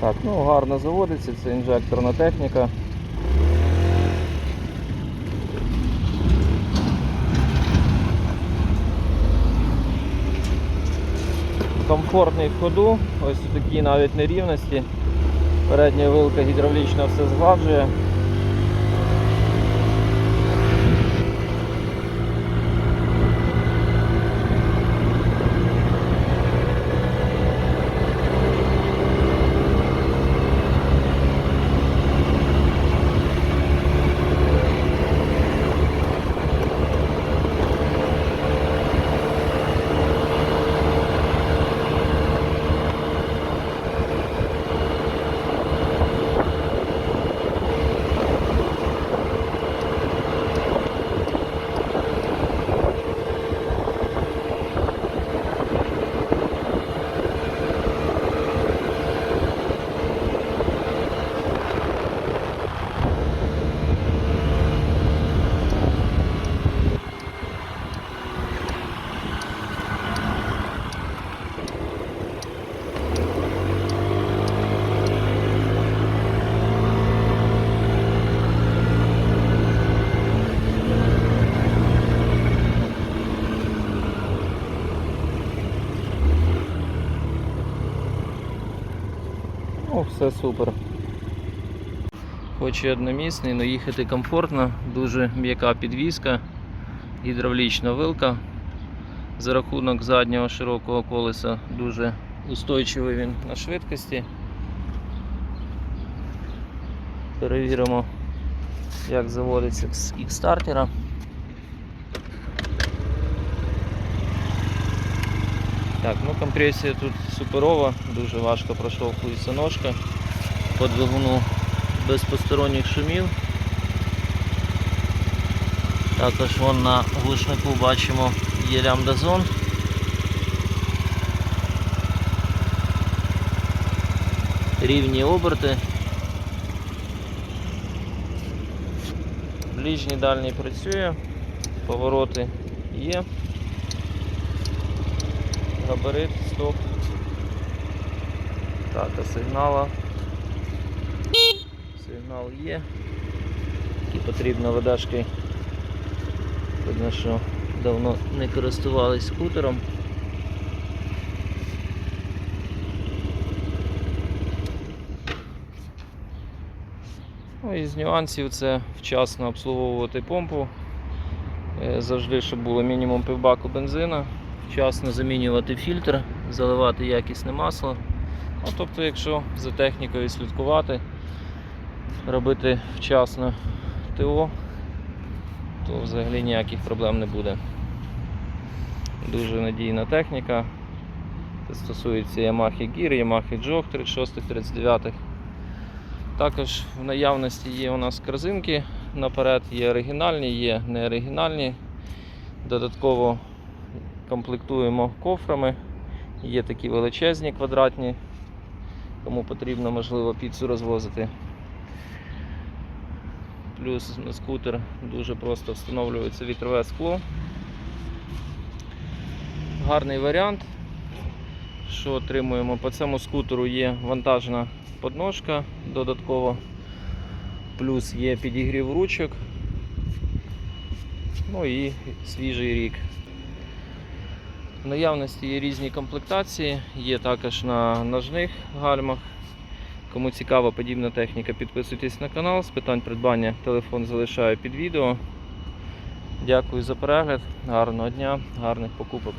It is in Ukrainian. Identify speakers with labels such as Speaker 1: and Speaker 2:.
Speaker 1: Так, ну гарно заводиться, це інжекторна техніка. Комфортний в ходу, ось такі навіть нерівності. Передня вилка гідравлічно все згладжує. Ну, все супер. Хоч і одномісний, але їхати комфортно, дуже м'яка підвізка, гідравлічна вилка. За рахунок заднього широкого колеса дуже устойчивий він на швидкості. Перевіримо, як заводиться з кікстартера. Так, ну компресія тут суперова, дуже важко проштовхується ножка по двигуну без посторонніх шумів. Також вон на глушнику бачимо є лямбда-зон. Рівні оберти. Ближній дальній працює, повороти є. Габарит, стоп. Так, а сигнала. Сигнал є. І потрібно видашки. Видно, що давно не користувались скутером. Ну, із нюансів це вчасно обслуговувати помпу. Е, Завжди, щоб було мінімум півбаку бензина, вчасно замінювати фільтр, заливати якісне масло. Ну, тобто, якщо за технікою слідкувати, робити вчасно ТО, то взагалі ніяких проблем не буде. Дуже надійна техніка. Це стосується Yamaha Gear, Yamaha Jog 36-39. Також в наявності є у нас корзинки наперед, є оригінальні, є неоригінальні. Додатково комплектуємо кофрами. Є такі величезні квадратні, кому потрібно, можливо, піцу розвозити. Плюс на скутер дуже просто встановлюється вітрове скло. Гарний варіант. Що отримуємо? По цьому скутеру є вантажна подножка додатково, плюс є підігрів ручок, ну і свіжий рік. В наявності є різні комплектації, є також на ножних гальмах. Кому цікава подібна техніка, підписуйтесь на канал. З питань придбання телефон залишаю під відео. Дякую за перегляд, гарного дня, гарних покупок.